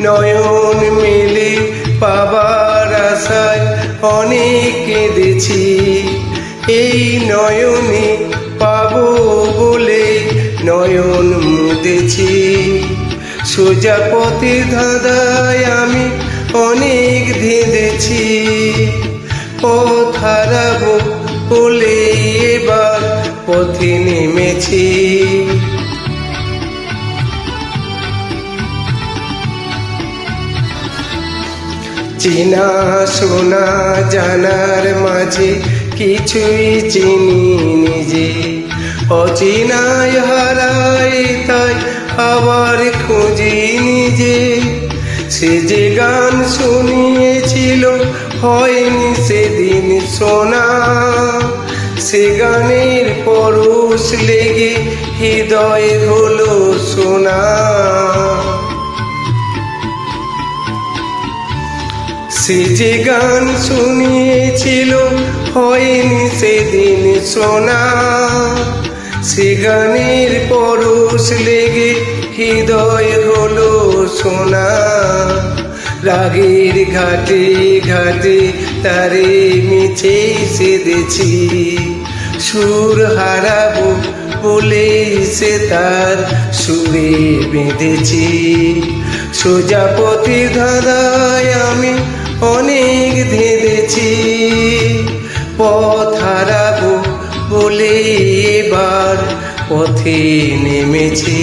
নয়ন মেলে পাবার আশায় অনেক কেঁদেছি। এই নয়নে পাবো বলে নয়ন মুদেছি। সোজা পথে ধাঁধায় আমি অনেক ধেঁধেছি। পথ হারাবো বলে এবার পথে নেমেছি। চেনা শোনা জানার মাঝে কিছুই চিনি নিজে অচেনায় হারাই তাই আবার খুঁজি নিজে সে যে গান শুনিয়েছিল, হয়নি সেদিন শোনা সে গানের পরশ লেগে হৃদয় হলো সোনা। সে যে গান শুনিয়েছিল, হয়নি সেদিন শোনা সে গানের পরশ লেগে হৃদয় হলো সোনা। রাগের ঘাটে ঘাটে তারে মিছে সেদেছি। সুর হারাবো বলে সে তার সুরে বেঁধেছি। সোজা পথে ধাঁধায় আমি অনেক ধেঁধেছি পথ হারাবো বলে এবার পথে নেমেছি।